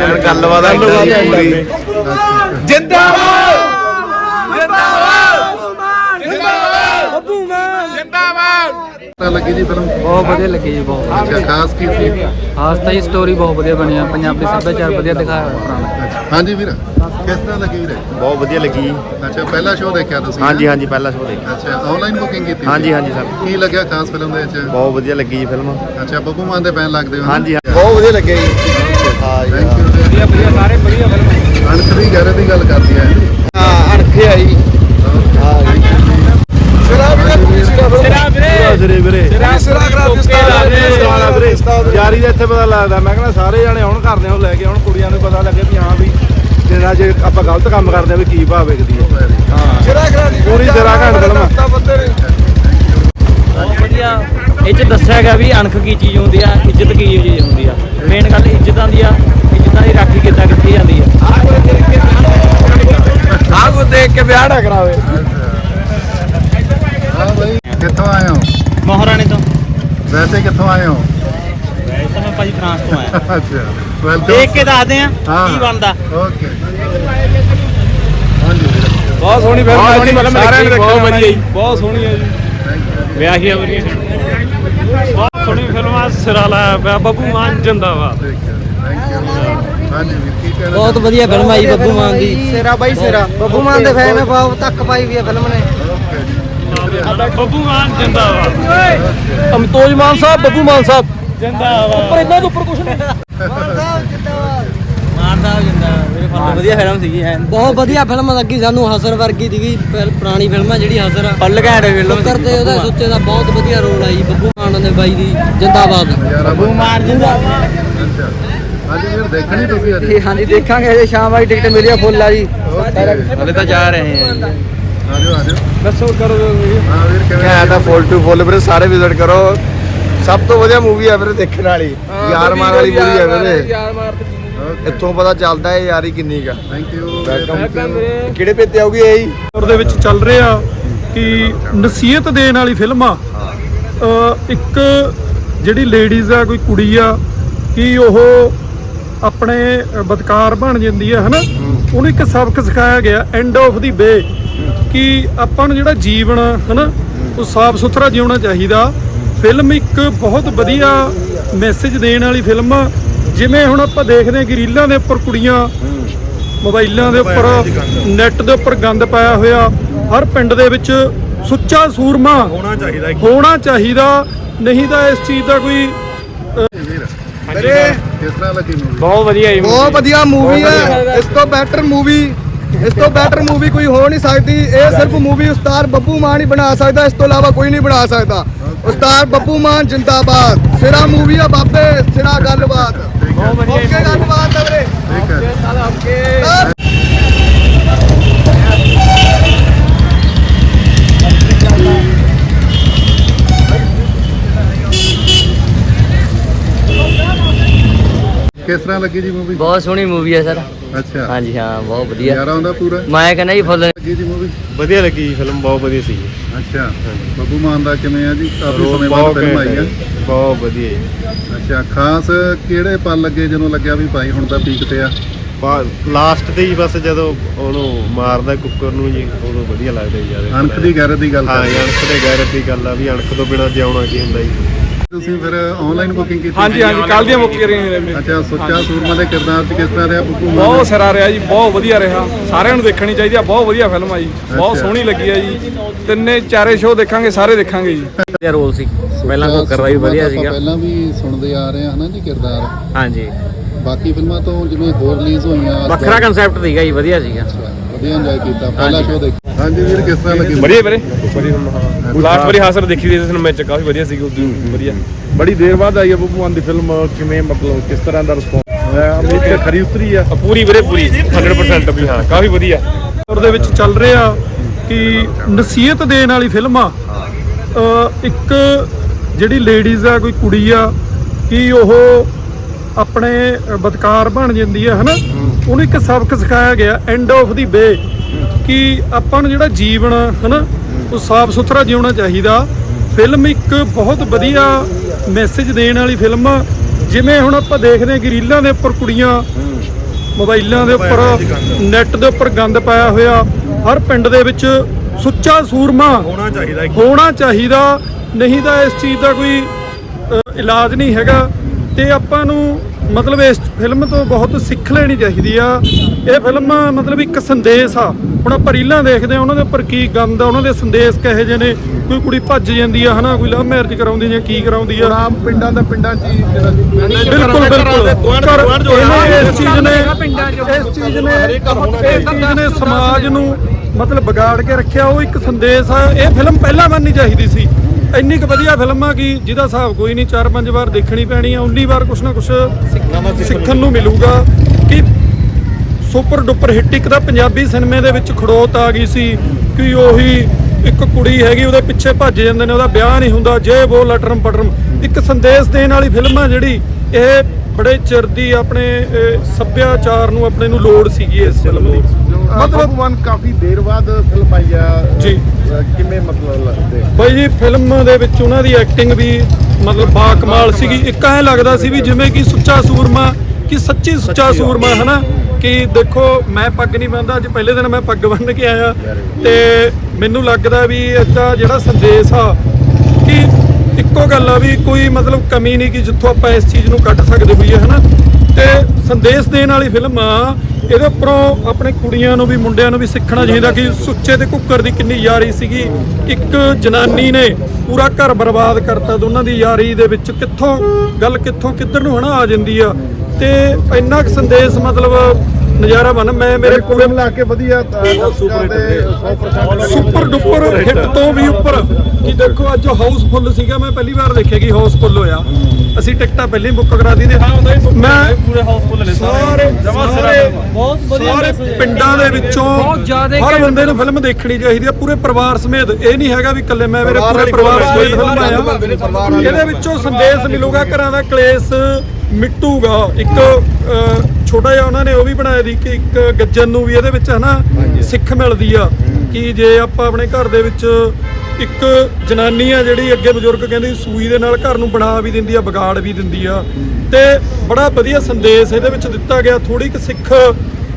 ਵਧੀਆ ਐਨ ਗੱਲਬਾਤ ਆ ਗੱਲਬਾਤ ਇੱਦਾਂ ਦੀ ਪੂਰੀ। ਪੂਰੀ। ਤਾਂ ਲੱਗੀ ਜੀ ਫਿਲਮ। ਬਹੁਤ ਵਧੀਆ ਲੱਗੀ ਜੀ ਬਹੁਤ ਅੱਛਾ ਖਾਸ ਕੀ ਸੀ? ਖਾਸ ਤਾਂ ਜੀ ਸਟੋਰੀ ਬਹੁਤ ਵਧੀਆ ਬਣੀ ਆ ਪੰਜਾਬੀ ਸੱਭਿਆਚਾਰ ਵਧੀਆ ਦਿਖਾਇਆ ਹੋਇਆ ਪੁਰਾਣਾ ਹਾਂਜੀ ਵੀਰ ਕਿਸ ਤਰ੍ਹਾਂ ਲੱਗੀ ਵੀਰੇ? ਬਹੁਤ ਵਧੀਆ ਲੱਗੀ। ਅੱਛਾ ਪਹਿਲਾ ਸ਼ੋਅ ਦੇਖਿਆ ਤੁਸੀਂ ਹਾਂਜੀ ਹਾਂਜੀ ਪਹਿਲਾ ਸ਼ੋਅ ਦੇਖਿਆ। ਅੱਛਾ ਆਨਲਾਈਨ ਬੁਕਿੰਗ ਕੀਤੀ? ਹਾਂਜੀ ਹਾਂਜੀ ਸਰ। ਕੀ ਲੱਗਿਆ ਖਾਸ ਫਿਲਮ ਦੇ ਵਿੱਚ? ਬਹੁਤ ਵਧੀਆ ਲੱਗੀ ਜੀ ਫਿਲਮ। ਅੱਛਾ ਬੱਬੂ ਮਾਨ ਦੇ ਬੈਨ ਲੱਗਦੇ ਹੋ? ਹਾਂਜੀ ਬਹੁਤ ਵਧੀਆ ਲੱਗਿਆ ਜੀ। ਹਾਂ ਜੀ ਵਧੀਆ ਵਧੀਆ ਸਾਰੇ ਵਧੀਆ ਫਿਲਮ ਅਣਖ ਦੀ ਗਹਿਰੇ ਦੀ ਗੱਲ ਕਰਦੀ ਹੈ ਹਾਂ ਅਣਖੇ ਆਈ ਸਿਰੇ ਵੀਰੇ। ਸਿਰਾ ਕਰਾ ਵੀਰੇ। ਯਾਰੀ ਦਾ ਇੱਥੇ ਪਤਾ ਲੱਗਦਾ। ਮੈਂ ਕਹਿੰਦਾ ਸਾਰੇ ਜਾਣੇ ਹੁਣ ਕਰਦੇ ਹੋ ਲੈ ਕੇ ਹੁਣ ਕੁੜੀਆਂ ਨੂੰ ਪਤਾ ਲੱਗੇ ਵੀ ਹਾਂ ਵੀ ਜਿਹੜਾ ਜੇ ਆਪਾਂ ਗਲਤ ਕੰਮ ਕਰਦੇ ਆ ਵੀ ਕੀ ਭਾਅ ਵਿਕਦੀ ਹੈ ਹਾਂ। ਸਿਰਾ ਕਰਾ ਪੂਰੀ ਸਿਰਾ ਘੰਟ ਫਿਲਮ ਵਧੀਆ। ਇਹ ਚ ਦੱਸਿਆ ਗਿਆ ਵੀ ਅਣਖ ਕੀ ਚੀਜ਼ ਹੁੰਦੀ ਆ ਇੱਜ਼ਤ ਕੀ ਚੀਜ਼ ਹੁੰਦੀ ਆ ਮੇਨ ਗੱਲ ਇੱਜ਼ਤਾਂ ਦੀ ਆ ਇੱਜ਼ਤਾਂ ਦੀ ਰਾਖੀ ਕਿੱਦਾਂ ਕੀਤੀ ਜਾਂਦੀ ਆ ਆਹ ਕੋ ਨਾ ਕਰਾਵੇ? ਹਾਂ ਕਿੱਥੋਂ ਆਏ ਹੋ? ਮਹਾਰਾਣੀ ਤੋਂ। ਵੈਸੇ ਕਿੱਥੋਂ ਆਏ ਹੋ? ਵੈਸੇ ਮੈਂ ਭਾਜੀ ਫਰਾਂਸ ਤੋਂ ਆਇਆ। ਅੱਛਾ ਵੈਲਕਮ ਦੇਖ ਕੇ ਦੱਸਦੇ ਆ ਹਾਂ। ਕੀ ਬਣਦਾ। ਓਕੇ। ਬਹੁਤ ਸੋਹਣੀ ਫਿਲਮ ਹੈ ਸਾਰਿਆਂ ਨੇ ਬਹੁਤ ਵਧੀਆ ਜੀ। ਬਹੁਤ ਸੋਹਣੀ ਹੈ ਜੀ ਵਧੀਆ ਬਹੁਤ ਸੋਹਣੀ ਫਿਲਮ ਆ ਸਿਰਾ ਲਾਇਆ ਪਿਆ ਬੱਬੂ ਮਾਨ ਜਿੰਦਾਬਾਦ। ਹਾਂਜੀ ਵੀਰ ਕੀ ਕਹਿਣਾ ਬਹੁਤ ਵਧੀਆ ਫਿਲਮ ਆਈ ਬੱਬੂ ਮਾਨ ਦੀ। ਸੇਰਾ ਬਾਈ ਸੇਰਾ। ਬੱਬੂ ਮਾਨ ਦੇ ਫੈਨ ਬਹੁਤ ਤੱਕ ਪਾਈ ਵੀ ਹੈ ਫਿਲਮ ਨੇ। ਬੱਬੂ ਮਾਨ ਜਿੰਦਾਬਾਦ। ਅਮਤੋਜ ਮਾਨ ਸਾਹਿਬ ਬੱਬੂ ਮਾਨ ਸਾਹਿਬ। ਜਿੰਦਾਬਾਦ। ਪਰ ਇਹਨਾਂ ਦੇ ਉੱਪਰ ਕੁਝ ਨਹੀਂ। ਮਾਰਦਾ ਹੋ ਜਾਂਦਾ ਮੇਰੇ ਫਾਦਰ ਵਧੀਆ ਫਿਲਮ ਸੀਗੀ ਐਨ ਬਹੁਤ ਵਧੀਆ ਫਿਲਮ ਲੱਗੀ ਸਾਨੂੰ ਹਸਰ ਵਰਗੀ ਸੀਗੀ ਪਹਿਲ- ਪੁਰਾਣੀ ਫਿਲਮ ਆ ਜਿਹੜੀ ਹਸਰ ਆ। ਫੁੱਲ ਘੈਂਟ ਫਿਲਮ ਉੱਤਰ ਤੇ ਉਹਦਾ ਸੁੱਚੇ ਦਾ ਬਹੁਤ ਵਧੀਆ ਰੋਲ ਆ ਜੀ ਬੱਬੂ ਮਾਨ ਦੇ ਬਾਈ ਦੀ ਜਿੰਦਾਬਾਦ। ਬੱਬੂ ਮਾਰ ਜਿੰਦਾ ਅੱਛਾ। ਹਾਂਜੀ ਵੀਰ ਦੇਖਣੀ ਤੁਸੀਂ ਅੱਜ? ਹਾਂਜੀ ਦੇਖਾਂਗੇ ਜੇ ਸ਼ਾਮ ਵਾਲੀ ਟਿਕਟ ਮਿਲੀ ਆ ਫੁੱਲ ਆ ਜੀ। ਓਕੇ। ਹਲੇ ਤਾਂ ਜਾ ਰਹੇ ਹਾਂ ਆਜੋ ਆਜੋ। ਦੱਸੋ ਕਰੋ ਜੀ ਹਾਂ ਵੀਰ ਕਿਵੇਂ ਕਿਹਾ ਤਾਂ ਫੁੱਲ ਟੂ ਫੁੱਲ ਵੀਰੇ ਸਾਰੇ ਵਿਜ਼ਿਟ ਕਰੋ। ਸਭ ਤੋਂ ਵਧੀਆ ਮੂਵੀ ਆ ਵੀਰੇ ਦੇਖਣ ਵਾਲੀ। ਯਾਰ ਮਾਰ ਵਾਲੀ ਮੂਵੀ ਆ ਵੀਰੇ। ਯਾਰ ਮਾਰ ਤੇ ਇੱਥੋਂ ਪਤਾ ਚੱਲਦਾ ਹੈ ਯਾਰੀ ਕਿੰਨੀ ਕਾ ਥੈਂਕ ਯੂ ਕਿਹੜੇ ਪੇਤੇ ਆਉਗੀ ਇਹ ਹੀ? ਦੌਰ ਦੇ ਵਿੱਚ ਚੱਲ ਰਿਹਾ ਕਿ ਨਸੀਹਤ ਦੇਣ ਵਾਲੀ ਫਿਲਮ ਆ। ਇੱਕ ਜਿਹੜੀ ਲੇਡੀਜ਼ ਆ ਕੋਈ ਕੁੜੀ ਆ ਕਿ ਉਹ ਆਪਣੇ ਬਦਕਾਰ ਬਣ ਜਾਂਦੀ ਆ ਹਨਾ? ਉਹਨੂੰ ਇੱਕ ਸਬਕ ਸਿਖਾਇਆ ਗਿਆ ਐਂਡ ਆਫ ਦੀ ਵੇ ਕਿ ਆਪਾਂ ਨੂੰ ਜਿਹੜਾ ਜੀਵਨ ਹਨਾ ਉਹ ਸਾਫ਼ ਸੁਥਰਾ ਜਿਉਣਾ ਚਾਹੀਦਾ। ਫਿਲਮ ਇੱਕ ਬਹੁਤ ਵਧੀਆ ਮੈਸੇਜ ਦੇਣ ਵਾਲੀ ਫਿਲਮ ਆ। ਜਿਵੇਂ ਹੁਣ ਆਪਾਂ ਦੇਖਦੇ ਹਾਂ ਕਿ ਰੀਲਾਂ ਦੇ ਉੱਪਰ ਕੁੜੀਆਂ ਮੋਬਾਈਲਾਂ ਦੇ ਉੱਪਰ ਨੈੱਟ ਦੇ ਉੱਪਰ ਗੰਦ ਪਾਇਆ ਹੋਇਆ ਹਰ ਪਿੰਡ ਦੇ ਵਿੱਚ ਸੁੱਚਾ ਸੂਰਮਾ ਹੋਣਾ ਚਾਹੀਦਾ ਹੋਣਾ ਚਾਹੀਦਾ। ਨਹੀਂ ਤਾਂ ਇਸ ਚੀਜ਼ ਦਾ ਕੋਈ ਵੀਰੇ ਕਿਸ ਤਰ੍ਹਾਂ ਲੱਗੀ ਮੂਵੀ ਬਹੁਤ ਵਧੀਆ ਜੀ ਬਹੁਤ ਵਧੀਆ ਮੂਵੀ ਹੈ ਇਸ ਤੋਂ ਬੈਟਰ ਮੂਵੀ ਇਸ ਤੋਂ ਬੈਟਰ ਮੂਵੀ ਕੋਈ ਹੋ ਨਹੀਂ ਸਕਦੀ। ਇਹ ਸਿਰਫ ਮੂਵੀ ਉਸਤਾਦ ਬੱਬੂ ਮਾਨ ਹੀ ਬਣਾ ਸਕਦਾ ਇਸ ਤੋਂ ਇਲਾਵਾ ਕੋਈ ਨਹੀਂ ਬਣਾ ਸਕਦਾ। ਉਸਤਾਦ ਬੱਬੂ ਮਾਨ ਜਿੰਦਾਬਾਦ। ਸਿਰਾ ਮੂਵੀ ਆ ਬਾਬੇ ਸਿਰਾ ਗੱਲਬਾਤ। ਬਹੁਤ ਵਧੀਆ ਗੱਲਬਾਤ ਆ ਵੀਰੇ ਠੀਕ ਹੈ ਕਿਸ ਤਰ੍ਹਾਂ ਲੱਗੀ ਜੀ ਮੂਵੀ ਬਹੁਤ ਸੋਹਣੀ ਮੂਵੀ ਹੈ ਸਰ। ਅੱਛਾ। ਹਾਂਜੀ ਹਾਂ ਬਹੁਤ ਵਧੀਆ। ਯਾਰ ਆਉਂਦਾ ਪੂਰਾ? ਮੈਂ ਕਹਿੰਦਾ ਜੀ ਫੁੱਲ ਲੱਗੀ ਜੀ ਮੂਵੀ ਵਧੀਆ ਲੱਗੀ ਫਿਲਮ ਬਹੁਤ ਵਧੀਆ ਸੀ ਅੱਛਾ। ਬੱਬੂ ਮਾਨ ਦਾ ਕਿਵੇਂ ਆ ਜੀ? ਕਾਫੀ ਸਮੇਂ ਬਾਅਦ ਫਿਲਮ ਆਈ ਹੈ ਬਹੁਤ ਵਧੀਆ ਜੀ। ਅੱਛਾ ਖਾਸ ਕਿਹੜੇ ਪਲ ਲੱਗੇ ਜਦੋਂ ਲੱਗਿਆ ਵੀ ਭਾਈ ਹੁਣ ਤਾਂ ਪੀਕ ਤੇ ਆ? ਲਾਸਟ ਤੇ ਹੀ ਬਸ ਜਦੋਂ ਉਹਨੂੰ ਮਾਰਦਾ ਕੁੱਕਰ ਨੂੰ ਜੀ ਉਦੋਂ ਵਧੀਆ ਲੱਗਦਾ ਜੀ ਯਾਰ ਅਣਖ ਦੀ ਗੈਰਤ ਦੀ ਗੱਲ ਹਾਂ ਕਰ ਜੀ, ਅਣਖ ਦੇ ਗੈਰਤ ਦੀ ਗੱਲ ਆ ਵੀ ਅਣਖ ਤੋਂ ਬਿਨਾਂ ਜਿਉਣਾ ਕੀ ਹੁੰਦਾ ਜੀ। ਤੁਸੀਂ ਫਿਰ ਆਨਲਾਈਨ ਬੁਕਿੰਗ ਕੀਤੀ? ਹਾਂਜੀ ਹਾਂਜੀ ਕੱਲ ਦੀਆਂ ਮੁੱਕੀਆਂ ਰਹੀਆਂ ਨੇ। ਅੱਛਾ ਸੁੱਚਾ ਸੂਰਮਾ ਦੇ ਕਿਰਦਾਰ ਚ ਕਿਸ ਤਰ੍ਹਾਂ ਰਿਹਾ ਬੱਬੂ ਮਾਨ ਬਹੁਤ ਸਿਰਾ ਰਿਹਾ ਜੀ ਬਹੁਤ ਵਧੀਆ ਰਿਹਾ। ਸਾਰਿਆਂ ਨੂੰ ਦੇਖਣੀ ਚਾਹੀਦੀ ਆ ਬਹੁਤ ਵਧੀਆ ਫਿਲਮ ਆ ਜੀ। ਬਹੁਤ ਅੱਛਾ। ਸੋਹਣੀ ਲੱਗੀ ਆ ਜੀ। ਤਿੰਨੇ ਚਾਰੇ ਸ਼ੋਅ ਦੇਖਾਂਗੇ ਸਾਰੇ ਦੇਖਾਂਗੇ ਜੀ। ਵਧੀਆ ਰੋਲ ਸੀ। ਪਹਿਲਾਂ ਸੁੱਚਾ ਕੁੱਕਰ ਦਾ ਵੀ ਸੂਰਮਾ ਵਧੀਆ ਤਾਂ ਆਪਾਂ ਸੀਗਾ। ਪਹਿਲਾਂ ਵੀ ਸੁਣਦੇ ਆ ਰਹੇ ਹਾਂ ਹਨਾ ਜੀ ਕਿਰਦਾਰ। ਹਾਂਜੀ। ਬਾਕੀ ਫਿਲਮਾਂ ਤੋਂ ਜਿਵੇਂ ਹੋਰ ਰਿਲੀਜ਼ ਹੋਈਆਂ ਵੱਖਰਾ ਕਨਸੈਪਟ ਸੀਗਾ ਜੀ ਵਧੀਆ ਸੀਗਾ। ਵਧੀਆ ਇੰਜੋਏ ਕੀਤਾ। ਪਹਿਲਾ ਸ਼ੋਅ ਦੇਖ। ਹਾਂਜੀ ਵੀਰ ਕਿਸ ਤਰ੍ਹਾਂ ਲੱਗੀ? ਵਧੀਆ ਵੀਰੇ। ਵਧੀਆ ਲਾਸਟ ਵਾਰੀ ਹਾਸਰ ਦੇਖੀ ਸੀ ਸਿਨੇਮਾ ਚ ਕਾਫੀ ਵਧੀਆ ਉਦੋਂ ਵਧੀਆ। ਬੜੀ ਦੇਰ ਬਾਅਦ ਆਈ ਹੈ ਬੱਬੂ ਮਾਨ ਦੀ ਫਿਲਮ ਕਿਵੇਂ ਮਤਲਬ ਕਿਸ ਤਰ੍ਹਾਂ ਦਾ ਰਿਸਪੌਂਸ ਉਮੀਦ ਤੇ ਖਰੀ ਉਤਰੀ ਆ। ਪੂਰੀ ਵੀਰੇ ਪੂਰੀ। 100% ਵੀ ਹਾਂ ਕਾਫੀ ਵਧੀਆ। ਉਹਦੇ ਵਿੱਚ ਚੱਲ ਰਿਹਾ ਕਿ ਨਸੀਹਤ ਦੇਣ ਵਾਲੀ ਫਿਲਮ ਆ। ਇੱਕ ਜਿਹੜੀ ਲੇਡੀਜ਼ ਆ ਕੋਈ ਕੁੜੀ ਆ ਕਿ ਉਹ ਆਪਣੇ ਬਦਕਾਰ ਬਣ ਜਾਂਦੀ ਆ ਹਨਾ? ਉਹਨੂੰ ਇੱਕ ਸਬਕ ਸਿਖਾਇਆ ਗਿਆ ਐਂਡ ਆਫ ਦੀ ਵੇ ਕਿ ਆਪਾਂ ਨੂੰ ਜਿਹੜਾ ਜੀਵਨ ਹਨਾ ਉਹ ਸਾਫ਼ ਸੁਥਰਾ ਜਿਉਣਾ ਚਾਹੀਦਾ। ਫਿਲਮ ਇੱਕ ਬਹੁਤ ਵਧੀਆ ਮੈਸੇਜ ਦੇਣ ਵਾਲੀ ਫਿਲਮ ਜਿਵੇਂ ਹੁਣ ਆਪਾਂ ਦੇਖਦੇ ਹਾਂ ਕਿ ਰੀਲਾਂ ਦੇ ਉੱਪਰ ਕੁੜੀਆਂ ਮੋਬਾਈਲਾਂ ਦੇ ਉੱਪਰ ਨੈੱਟ ਦੇ ਉੱਪਰ ਗੰਦ ਪਾਇਆ ਹੋਇਆ ਹਰ ਪਿੰਡ ਦੇ ਵਿੱਚ ਸੁੱਚਾ ਸੂਰਮਾ ਹੋਣਾ ਚਾਹੀਦਾ ਹੋਣਾ ਚਾਹੀਦਾ। ਨਹੀਂ ਤਾਂ ਇਸ ਚੀਜ਼ ਦਾ ਕੋਈ ਇਲਾਜ ਨਹੀਂ ਹੈਗਾ। ਤੇ ਆਪਾਂ ਨੂੰ ਮਤਲਬ ਇਸ ਫਿਲਮ ਤੋਂ ਬਹੁਤ ਸਿੱਖ ਲੈਣੀ ਚਾਹੀਦੀ ਆ। ਇਹ ਫਿਲਮ ਮਤਲਬ ਇੱਕ ਸੰਦੇਸ਼ ਆ। ਹੁਣ ਆਪਾਂ ਰੀਲਾਂ ਦੇਖਦੇ ਆ ਉਹਨਾਂ ਦੇ ਉੱਪਰ ਕੀ ਗੰਦ ਆ ਉਹਨਾਂ ਦੇ ਸੰਦੇਸ਼ ਕਹੇ ਜਿਹੇ ਨੇ? ਕੋਈ ਕੁੜੀ ਭੱਜ ਜਾਂਦੀ ਆ ਹਨਾ? ਕੋਈ ਲਵ ਮੈਰਿਜ ਕਰਾਉਂਦੀ ਜਾਂ ਕੀ ਕਰਾਉਂਦੀ ਆ? ਆਮ ਪਿੰਡਾਂ ਦਾ ਪਿੰਡਾਂ 'ਚ ਬਿਲਕੁਲ ਬਿਲਕੁਲ। ਇਸ ਚੀਜ਼ ਨੇ ਇਸ ਚੀਜ਼ ਨੇ ਇਸ ਚੀਜ਼ ਨੇ ਸਮਾਜ ਨੂੰ ਮਤਲਬ ਵਿਗਾੜ ਕੇ ਰੱਖਿਆ। ਉਹ ਇੱਕ ਸੰਦੇਸ਼ ਆ। ਇਹ ਫਿਲਮ ਪਹਿਲਾਂ ਬਣਨੀ ਚਾਹੀਦੀ ਸੀ। ਇੰਨੀ ਕੁ ਵਧੀਆ ਫਿਲਮ ਆ ਕਿ ਜਿਹਦਾ ਹਿਸਾਬ ਕੋਈ ਨਹੀਂ ਚਾਰ ਪੰਜ ਵਾਰ ਦੇਖਣੀ ਪੈਣੀ ਆ 19 ਵਾਰ ਕੁਛ ਨਾ ਕੁਛ ਸਿੱਖਣ ਨੂੰ ਮਿਲੂਗਾ ਕਿ ਸੁਪਰ ਡੁਪਰ ਹਿੱਟ ਇੱਕ ਤਾਂ ਪੰਜਾਬੀ ਸਿਨੇਮੇ ਦੇ ਵਿੱਚ ਖੜੋਤ ਆ ਗਈ ਸੀ ਕਿ ਉਹੀ ਇੱਕ ਕੁੜੀ ਹੈਗੀ ਉਹਦੇ ਪਿੱਛੇ ਭੱਜ ਜਾਂਦੇ ਨੇ ਉਹਦਾ ਵਿਆਹ ਨਹੀਂ ਹੁੰਦਾ ਜੇ ਉਹ ਲਟਰਮ ਪਟਰਮ। ਇੱਕ ਸੰਦੇਸ਼ ਦੇਣ ਵਾਲੀ ਫਿਲਮ ਆ ਜਿਹੜੀ ਇਹ ਬੜੇ ਚਿਰ ਦੀ ਆਪਣੇ ਸੱਭਿਆਚਾਰ ਨੂੰ ਆਪਣੇ ਨੂੰ ਲੋੜ ਸੀਗੀ ਇਸ ਫਿਲਮ ਦੀ। ਮਤਲਬ ਵਨ ਕਾਫੀ ਦੇਰ ਬਾਅਦ ਫਿਲਮ ਆਈ ਆ। ਜੀ। ਕਿਵੇਂ ਮਤਲਬ ਲੱਗਦੇ? ਬਾਈ ਜੀ ਫਿਲਮ ਦੇ ਵਿੱਚ ਉਹਨਾਂ ਦੀ ਐਕਟਿੰਗ ਵੀ ਮਤਲਬ ਬਾ ਕਮਾਲ ਸੀਗੀ। ਇੱਕ ਐਂ ਲੱਗਦਾ ਸੀ ਵੀ ਜਿਵੇਂ ਕਿ ਸੁੱਚਾ ਸੂਰਮਾ ਕਿ ਸੱਚੀ ਸੁੱਚਾ ਸੂਰਮਾ ਹਨਾ? ਕਿ ਦੇਖੋ ਮੈਂ ਪੱਗ ਨਹੀਂ ਬੰਨਦਾ ਅੱਜ ਪਹਿਲੇ ਦਿਨ ਮੈਂ ਪੱਗ ਬੰਨ੍ਹ ਕੇ ਆਇਆ। ਤੇ ਮੈਨੂੰ ਲੱਗਦਾ ਵੀ ਇਹਦਾ ਜਿਹੜਾ ਸੰਦੇਸ਼ ਆ ਕਿ ਇੱਕੋ ਗੱਲ ਆ ਵੀ ਕੋਈ ਮਤਲਬ ਕਮੀ ਨਹੀਂ ਕਿ ਜਿੱਥੋਂ ਆਪਾਂ ਇਸ ਚੀਜ਼ ਨੂੰ ਕੱਢ ਸਕਦੇ ਹੋਈਏ ਹਨਾ? ਤੇ ਸੰਦੇਸ਼ ਦੇਣ ਵਾਲੀ ਫਿਲਮ ਆ ਇਹਦੇ ਉੱਪਰੋਂ ਆਪਣੇ ਕੁੜੀਆਂ ਨੂੰ ਵੀ, ਮੁੰਡਿਆਂ ਨੂੰ ਵੀ ਸਿੱਖਣਾ ਚਾਹੀਦਾ ਕਿ ਸੁੱਚੇ ਤੇ ਕੁੱਕਰ ਦੀ ਕਿੰਨੀ ਯਾਰੀ ਸੀਗੀ। ਇੱਕ ਜਨਾਨੀ ਨੇ ਪੂਰਾ ਘਰ ਬਰਬਾਦ ਕਰਤਾ ਦੋਨਾਂ ਦੀ ਯਾਰੀ ਦੇ ਵਿੱਚ ਕਿੱਥੋਂ, ਗੱਲ ਕਿੱਥੋਂ, ਕਿੱਧਰ ਨੂੰ ਹਨਾ ਆ ਜਾਂਦੀ ਆ। ਤੇ ਇੰਨਾ ਕੁ ਸੰਦੇਸ਼ ਮਤਲਬ ਨਜ਼ਾਰਾ ਬਣ ਮੈਂ ਮੇਰੇ ਕੋਲ ਮਿਲਾ ਕੇ ਵਧੀਆ ਸੁਪਰ ਡੁਪਰ ਹਿੱਟ ਤੋਂ ਵੀ ਉੱਪਰ। ਕਿ ਦੇਖੋ ਅੱਜ ਹਾਊਸਫੁੱਲ ਸੀਗਾ ਮੈਂ ਪਹਿਲੀ ਵਾਰ ਦੇਖਿਆ ਕਿ ਹਾਊਸਫੁੱਲ ਹੋਇਆ। ਅਸੀਂ ਟਿਕਟਾਂ ਪਹਿਲਾਂ ਹੀ ਬੁੱਕ ਕਰਾ ਦੀ ਨੇ ਮੈਂ ਪੂਰੇ ਹਾਊਸਫੁੱਲ ਨੇ ਸਾਰੇ। ਸਾਰੇ ਬਹੁਤ ਵਧੀਆ ਸਾਰੇ ਹੈ। ਪਿੰਡਾਂ ਦੇ ਵਿੱਚੋਂ ਬਹੁਤ ਜ਼ਿਆਦਾ ਹਰ ਬੰਦੇ ਨੂੰ ਫਿਲਮ ਦੇਖਣੀ ਚਾਹੀਦੀ ਹੈ ਪੂਰੇ ਪਰਿਵਾਰ ਸਮੇਤ। ਇਹ ਨਹੀਂ ਹੈਗਾ ਵੀ ਇਕੱਲੇ ਮੈਂ ਮੇਰੇ ਪੂਰੇ ਪਰਿਵਾਰ ਸਮੇਤ ਫਿਲਮ ਆਇਆ। ਇਹਦੇ ਵਿੱਚੋਂ ਸੰਦੇਸ਼ ਮਿਲੂਗਾ ਘਰਾਂ ਦਾ ਕਲੇਸ਼ ਮਿਟੂਗਾ। ਇੱਕ ਛੋਟਾ ਜਿਹਾ ਉਹਨਾਂ ਨੇ ਉਹ ਵੀ ਬਣਾਇਆ ਦੀ ਕਿ ਇੱਕ ਗੱਜਣ ਨੂੰ ਵੀ ਇਹਦੇ ਵਿੱਚ ਹਨਾ ਸਿੱਖ ਮਿਲਦੀ ਆ ਕਿ ਜੇ ਆਪਾਂ ਆਪਣੇ ਘਰ ਦੇ ਵਿੱਚ ਇੱਕ ਜਨਾਨੀ ਆ ਜਿਹੜੀ ਅੱਗੇ ਬਜ਼ੁਰਗ ਕਹਿੰਦੇ ਸੂਈ ਦੇ ਨਾਲ ਘਰ ਨੂੰ ਬਣਾ ਵੀ ਦਿੰਦੀ ਆ ਵਿਗਾੜ ਵੀ ਦਿੰਦੀ ਆ। ਤੇ ਬੜਾ ਵਧੀਆ ਸੰਦੇਸ਼ ਇਹਦੇ ਵਿੱਚ ਦਿੱਤਾ ਗਿਆ। ਥੋੜੀ ਕੁ ਸਿੱਖ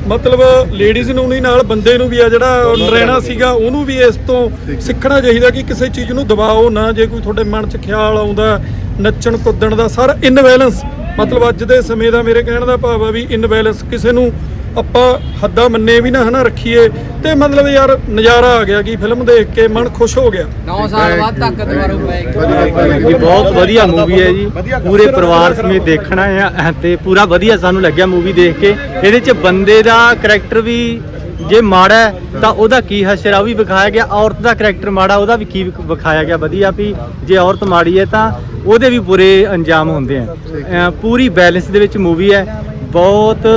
ਮਤਲਬ ਲੇਡੀਜ਼ ਨੂੰ ਨਹੀਂ ਨਾਲ ਬੰਦੇ ਨੂੰ ਵੀ ਆ ਜਿਹੜਾ ਨਰੈਣਾ ਸੀਗਾ ਉਹਨੂੰ ਵੀ ਇਸ ਤੋਂ ਸਿੱਖਣਾ ਚਾਹੀਦਾ ਕਿ ਕਿਸੇ ਚੀਜ਼ ਨੂੰ ਦਬਾਓ ਨਾ। ਜੇ ਕੋਈ ਤੁਹਾਡੇ ਮਨ 'ਚ ਖਿਆਲ ਆਉਂਦਾ ਨੱਚਣ ਕੁੱਦਣ ਦਾ ਸਾਰਾ ਇਨਬੈਲੈਂਸ ਮਤਲਬ ਅੱਜ ਦੇ ਸਮੇਂ ਦਾ ਮੇਰੇ ਕਹਿਣ ਦਾ ਭਾਵ ਆ ਵੀ ਇਨਬੈਲੈਂਸ ਕਿਸੇ ਨੂੰ ਆਪਾਂ ਹੱਦਾਂ ਮੰਨੇ ਵੀ ਨਾ ਹਨਾ ਰੱਖੀਏ। ਤੇ ਮਤਲਬ ਯਾਰ ਨਜ਼ਾਰਾ ਆ ਗਿਆ ਕਿ ਫਿਲਮ ਦੇਖ ਕੇ ਮਨ ਖੁਸ਼ ਹੋ ਗਿਆ। 9 ਸਾਲ ਬਾਅਦ ਤਾਕਤ ਮਾਰੋ ਪਏਗੀ ਜੀ ਬਹੁਤ ਵਧੀਆ ਮੂਵੀ ਹੈ ਜੀ। ਪੂਰੇ ਪਰਿਵਾਰ ਸਮੇਤ ਦੇਖਣਾ ਆ ਤੇ ਪੂਰਾ ਵਧੀਆ ਸਾਨੂੰ ਲੱਗਿਆ ਮੂਵੀ ਦੇਖ ਕੇ। ਇਹਦੇ ਚ ਬੰਦੇ ਦਾ ਕੈਰੈਕਟਰ ਵੀ ਜੇ ਮਾੜਾ ਤਾਂ ਉਹਦਾ ਕੀ ਹਸ਼ਰ ਆ ਉਹ ਵੀ ਵਿਖਾਇਆ ਗਿਆ, ਔਰਤ ਦਾ ਕੈਰੈਕਟਰ ਮਾੜਾ, ਉਹਦਾ ਵੀ ਕੀ ਵਿਖਾਇਆ ਗਿਆ? ਵਧੀਆ ਵੀ, ਜੇ ਔਰਤ ਮਾੜੀ ਹੈ, ਤਾਂ ਉਹਦੇ ਵੀ ਬੁਰੇ ਅੰਜਾਮ ਹੁੰਦੇ ਆ। ਪੂਰੀ ਬੈਲੈਂਸ ਦੇ ਵਿੱਚ ਮੂਵੀ ਹੈ। ਬਹੁਤ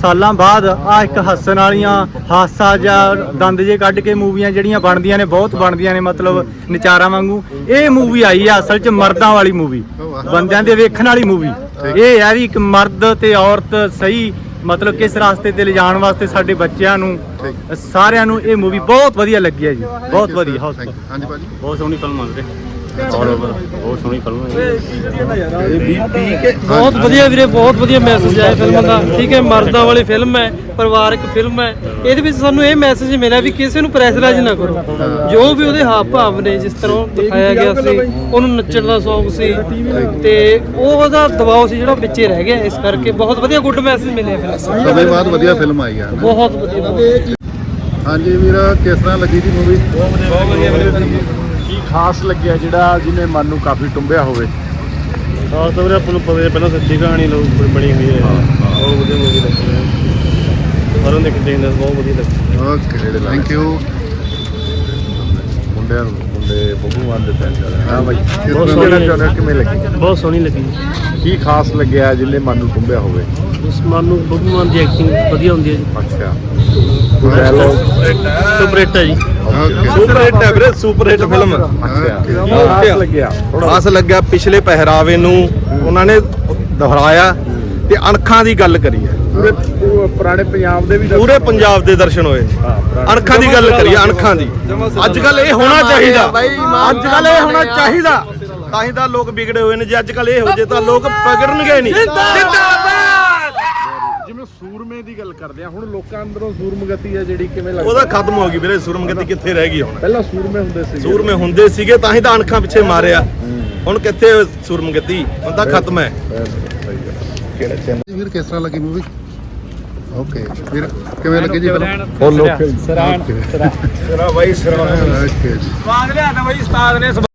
ਸਾਲਾਂ ਬਾਅਦ ਆ ਇੱਕ ਹੱਸਣ ਵਾਲੀਆਂ, ਹਾਸਾ ਜਾਂ ਦੰਦ ਜੇ ਕੱਢ ਕੇ ਮੂਵੀਆਂ ਜਿਹੜੀਆਂ ਬਣਦੀਆਂ ਨੇ, ਬਹੁਤ ਬਣਦੀਆਂ ਨੇ, ਮਤਲਬ ਨਚਾਰਾਂ ਵਾਂਗੂ। ਇਹ ਮੂਵੀ ਆਈ ਆ ਅਸਲ 'ਚ ਮਰਦਾਂ ਵਾਲੀ ਮੂਵੀ ਬੰਦਿਆਂ ਦੇ ਵੇਖਣ ਵਾਲੀ ਮੂਵੀ ਇਹ ਹੈ ਵੀ ਇੱਕ ਮਰਦ ਤੇ ਔਰਤ ਸਹੀ ਮਤਲਬ ਕਿਸ ਰਾਸਤੇ ਤੇ ਲਿਜਾਣ ਵਾਸਤੇ ਸਾਡੇ ਬੱਚਿਆਂ ਨੂੰ ਸਾਰਿਆਂ ਨੂੰ ਇਹ ਮੂਵੀ ਬਹੁਤ ਵਧੀਆ ਲੱਗੀ ਹੈ ਜੀ। ਬਹੁਤ ਵਧੀਆ ਹਾਂਜੀ ਭਾਜੀ। ਬਹੁਤ ਸੋਹਣੀ ਫਿਲਮ ਆ ਵੀਰੇ। ਬਹੁਤ ਸੋਹਣੀ ਫਿਲਮ ਹੈ। ਬਹੁਤ ਵਧੀਆ ਵੀਰੇ ਬਹੁਤ ਵਧੀਆ ਮੈਸੇਜ ਆਇਆ ਫਿਲਮ ਦਾ। ਠੀਕ ਹੈ ਮਰਦਾਂ ਵਾਲੀ ਫਿਲਮ ਹੈ ਪਰਿਵਾਰਕ ਫਿਲਮ ਹੈ। ਇਹਦੇ ਵਿੱਚ ਸਾਨੂੰ ਇਹ ਮੈਸੇਜ ਮਿਲਿਆ ਵੀ ਕਿਸੇ ਨੂੰ ਪ੍ਰੈਸ਼ਰਾਈਜ਼ ਨਾ ਕਰੋ। ਜੋ ਵੀ ਉਹਦੇ ਹਾਵ ਭਾਵ ਨੇ ਜਿਸ ਤਰ੍ਹਾਂ ਦਿਖਾਇਆ ਗਿਆ ਸੀ ਉਹਨੂੰ ਨੱਚਣ ਦਾ ਸ਼ੌਕ ਸੀ ਤੇ ਉਹ ਉਹਦਾ ਦਬਾਅ ਸੀ ਜਿਹੜਾ ਵਿੱਚੇ ਰਹਿ ਗਿਆ। ਇਸ ਕਰਕੇ ਬਹੁਤ ਵਧੀਆ ਗੁੱਡ ਮੈਸੇਜ ਮਿਲਿਆ ਫਿਲਮ ਸਮੇਂ ਬਾਅਦ ਵਧੀਆ ਫਿਲਮ ਆਈ ਆ। ਬਹੁਤ ਵਧੀਆ। ਬਹੁਤ ਹਾਂਜੀ ਵੀਰਾ ਕਿਸ ਤਰ੍ਹਾਂ ਲੱਗੀ ਜੀ ਮੂਵੀ ਕੀ ਖਾਸ ਲੱਗਿਆ ਜਿਹੜਾ ਜਿਹਨੇ ਮਨ ਨੂੰ ਕਾਫੀ ਟੁੰਬਿਆ ਹੋਵੇ? ਖਾਸ ਤੌਰ ਤੇ ਆਪਾਂ ਨੂੰ ਪਤਾ ਹੈ ਪਹਿਲਾਂ ਸੱਚੀ ਕਹਾਣੀ ਲੋਕ ਬਣੀ ਹੋਈ ਹੈ। ਬਹੁਤ ਵਧੀਆ ਮੂਵੀ ਲੱਗੀ ਹੈ। ਸਾਰਿਆਂ ਦੇ ਕੰਟੇਨਰ ਬਹੁਤ ਵਧੀਆ ਲੱਗੀ। ਓਕੇ ਥੈਂਕ ਯੂ ਮੁੰਡਿਆਂ ਨੂੰ ਮੁੰਡੇ ਮਾਨ ਦੇ ਫੈਨ ਹਾਂ ਬਾਈ ਬਹੁਤ ਤਰ੍ਹਾਂ ਸੋਹਣਾ ਚਾਹੁੰਦਾ ਕਿਵੇਂ ਲੱਗੀ? ਬਹੁਤ ਸੋਹਣੀ ਲੱਗੀ। ਕੀ ਖਾਸ ਲੱਗਿਆ ਜਿਹਨੇ ਮਨ ਨੂੰ ਟੁੰਬਿਆ ਹੋਵੇ? ਉਸ ਮਨ ਨੂੰ ਬੱਬੂ ਮਾਨ ਦੀ ਐਕਟਿੰਗ ਵਧੀਆ ਹੁੰਦੀ ਹੈ ਜੀ। ਅੱਛਾ। ਸੁਪਰ ਹਿੱਟ ਹੈ ਜੀ। ਓਕੇ ਸੁਪਰ ਹਿੱਟ ਹੈ ਵੀਰੇ ਸੁਪਰ ਹਿੱਟ ਫਿਲਮ ਅੱਛਾ ਕੀ ਖਾਸ ਲੱਗਿਆ। ਥੋੜਾ ਖਾਸ ਲੱਗਿਆ ਪਿਛਲੇ ਪਹਿਰਾਵੇ ਨੂੰ ਉਹਨਾਂ ਨੇ ਦੁਹਰਾਇਆ ਤੇ ਅਣਖਾਂ ਦੀ ਗੱਲ ਕਰੀ ਹੈ। ਪੂਰੇ ਪੁਰਾਣੇ ਪੰਜਾਬ ਦੇ ਵੀ ਪੂਰੇ ਪੰਜਾਬ ਦੇ ਦਰਸ਼ਨ ਹੋਏ। ਅਣਖਾਂ ਦੀ ਗੱਲ ਕਰੀਏ ਅਣਖਾਂ ਦੀ। ਅੱਜ ਕੱਲ ਇਹ ਹੋਣਾ ਚਾਹੀਦਾ। ਅੱਜ ਕੱਲ ਇਹ ਹੋਣਾ ਚਾਹੀਦਾ। ਤਾਂ ਹੀ ਤਾਂ ਲੋਕ ਵਿਗੜੇ ਹੋਏ ਨੇ। ਜੇ ਅੱਜ ਕੱਲ ਇਹ ਹੋ ਜੇ ਤਾਂ ਲੋਕ ਪਕੜਨਗੇ ਨਹੀਂ। ਜਿੰਦਾਬਾਦ। ਸੂਰਮੇ ਦੀ ਗੱਲ ਕਰਦੇ ਆ ਹੁਣ ਲੋਕਾਂ ਅੰਦਰੋਂ ਸੂਰਮਗਤੀ ਹੈ ਜਿਹੜੀ ਕਿਵੇਂ ਲੱਗਦੀ? ਉਹਦਾ ਖਤਮ ਹੋ ਗਈ ਵੀਰੇ ਸੁਰਮਗਤੀ ਕਿੱਥੇ ਰਹਿ ਗਈ ਹੁਣ? ਪਹਿਲਾਂ ਸੂਰਮੇ ਹੁੰਦੇ ਸੀ ਸੂਰਮੇ ਹੁੰਦੇ ਸੀਗੇ ਤਾਂ ਹੀ ਤਾਂ ਅਣਖਾਂ ਪਿੱਛੇ ਮਾਰਿਆ। ਹੁਣ ਕਿੱਥੇ ਸੁਰਮਗਤੀ? ਹੁਣ ਤਾਂ ਖਤਮ ਹੈ। ਕਿਹੜਾ ਚੈਨਲ ਵੀਰ ਕਿਸ ਤਰ੍ਹਾਂ ਲੱਗੀ ਮੂਵੀ ਓਕੇ ਵੀਰ ਕਿਵੇਂ ਲੱਗੀ ਜੀ ਫਿਲਮ ਫੋਲੋ ਸਰਾਂ ਬਾਈ ਸਰਾ ਓਕੇ ਜੀ।